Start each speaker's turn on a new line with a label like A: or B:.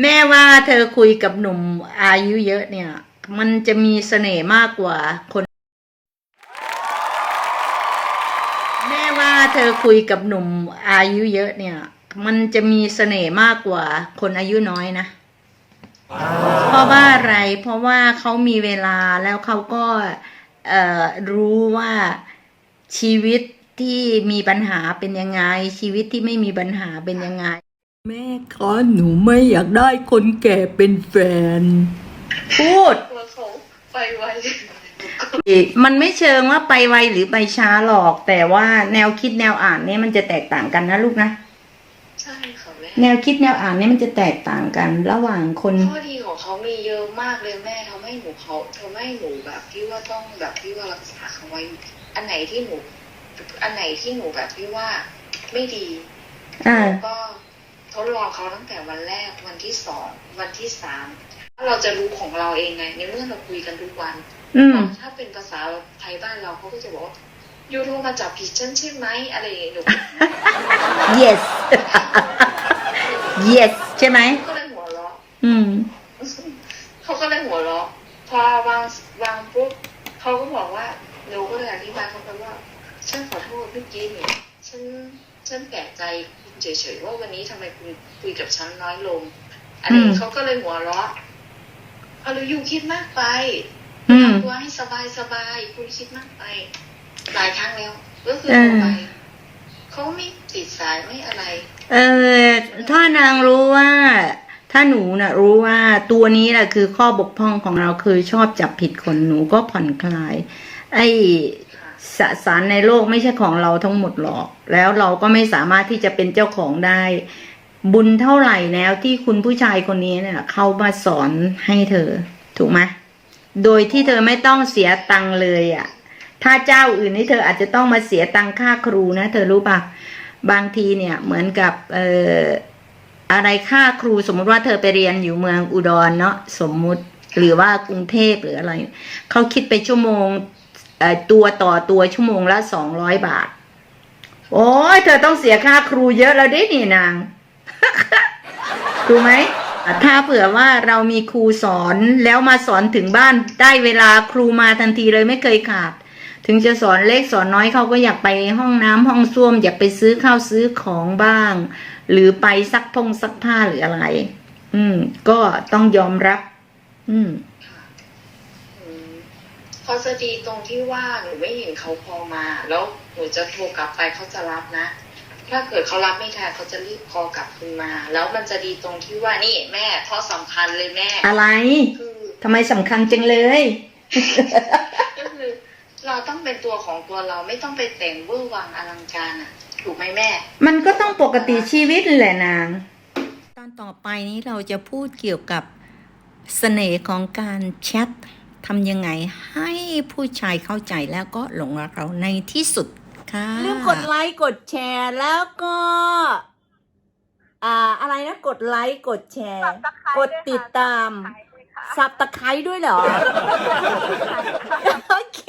A: แม่ว่าเธอคุยกับหนุ่มอายุเยอะเนี่ย มันจะมีเสน่ห์มากกว่าคน แม่ว่าเธอคุยกับหนุ่มอายุเยอะเนี่ย มันจะมีเสน่ห์มากกว่าคนอายุน้อยนะ เพราะว่าอะไร เพราะว่าเขามีเวลาแล้วเขาก็เอ่อรู้ว่าชีวิตที่มีปัญหาเป็นยังไง ชีวิตที่ไม่มีปัญหาเป็นยังไง แม่คะหนูไม่อยากได้คนแก่เป็นแฟน พูด
B: กลัวเขาไปไว
A: มันไม่เชิงว่าไปไวหรือไปช้าหรอก แต่ว่าแนวคิดแนวอ่านเนี่ยมันจะแตกต่างกันนะลูกนะ
B: ใช่ค่ะแม่
A: แนวคิดแนวอ่านเนี่ยมันจะแตกต่างกันระหว่างคน
B: ข้อดีของเขามีเยอะมากเลยแม่ทำให้หนูเขาทำให้หนูแบบที่ว่าต้องแบบที่ว่ารักษาเขาไว้ อันไหนที่หนู อันไหนที่หนูแบบที่ว่าไม่ดี
A: อ่า
B: หนูก็ ทดลองเขาตั้งแต่วันแรกวันที่สองวันที่สามถ้าเราจะรู้ของเราเองไงในเมื่อเราคุยกันทุกวัน
A: อืม
B: ถ้าเป็นภาษาไทยบ้านเราเขาก็จะบอกว่ายูโทรมาจับผิดฉันใช่ไหมอะไรอย่างเงี้ยหนู
A: yes yes ใช่ไหม
B: ก็เลยหัวเราะ
A: อืม
B: เขาก็เลยหัวเราะพอวางวางปุ๊บเขาก็บอกว่าหนูก็เลยอธิบายเขาไปว่าฉันขอโทษเมื่อกี้เนี่ย ฉันฉันแปลกใจคุณเฉยๆว่าวันนี้ทำไมคุณคุยกับฉันน้อยลง อันนี้
A: อืม
B: เขาก็เลยหัวเราะเอาเลยยูคิดมากไป
A: อืม
B: ทำตัวให้สบายสบายๆคุณคิดมากไป หลายครั้งแล้วก็คือ
A: เออ
B: โทรไปเขาไม่ติดสายไม่อะไร
A: เออถ้านางรู้ว่า ถ้าหนูน่ะ รู้ว่าตัวนี้แหละคือข้อบกพร่องของเราคือชอบจับผิดคนหนูก็ผ่อนคลาย ไอ้ สสารในโลกไม่ใช่ของเราทั้งหมดหรอก แล้วเราก็ไม่สามารถที่จะเป็นเจ้าของได้ บุญเท่าไหร่แล้วที่คุณผู้ชายคนนี้เนี่ยเขามาสอนให้เธอ ถูกไหมโดยที่เธอไม่ต้องเสียตังค์เลยอะ่ะ ถ้าเจ้าอื่นนี่เธออาจจะต้องมาเสียตังค่าครูนะ เธอรู้ปะบางทีเนี่ยเหมือนกับเอ่ออะไรค่าครูสมมติว่าเธอไปเรียนอยู่เมืองอุดรเนาะสมมุติหรือว่ากรุงเทพหรืออะไรเขาคิดไปชั่วโมง ตัวต่อตัวชั่วโมงละสองร้อยบาท โอ้ยเธอต้องเสียค่าครูเยอะแล้วดินี่นางถูกไหมถ้าเผื่อว่าเรามีครูสอนแล้วมาสอนถึงบ้านได้เวลาครูมาทันทีเลยไม่เคยขาด ถึงจะสอนเล็กสอนน้อยเขาก็อยากไปห้องน้ำห้องส้วมอยากไปซื้อข้าวซื้อของบ้าง หรือไปซักพงซักผ้าหรืออะไร อืม ก็ต้องยอมรับ อืม
B: อืม เขาจะดีตรงที่ว่าหนูไม่เห็นเขาพอมา แล้วหนูจะโทรกลับไปเขาจะรับนะ ถ้าเกิดเขารับไม่ทันเขาจะรีบคอลกลับคืนมา แล้วมันจะดีตรงที่ว่านี่แม่ข้อสำคัญเลยแม่
A: อะไร
B: คือ
A: ทำไมสำคัญจังเลย
B: ก็คือเราต้องเป็นตัวของตัวเราไม่ต้องไปแต่งเวอร์วังอลังการอะถูกไหมแม่
A: มันก็ต้องปกติชีวิตแหละนาง ตอนต่อไปนี้เราจะพูดเกี่ยวกับเสน่ห์ของการแชท ทำยังไงให้ผู้ชายเข้าใจแล้วก็หลงรักเราในที่สุดค่ะ
C: ลืมกดไลค์กดแชร์แล้วก็อ่าอะไรนะกดไลค์กดแชร์ กดติดตาม สับตะไคร้ด้วยเหรอ โอเค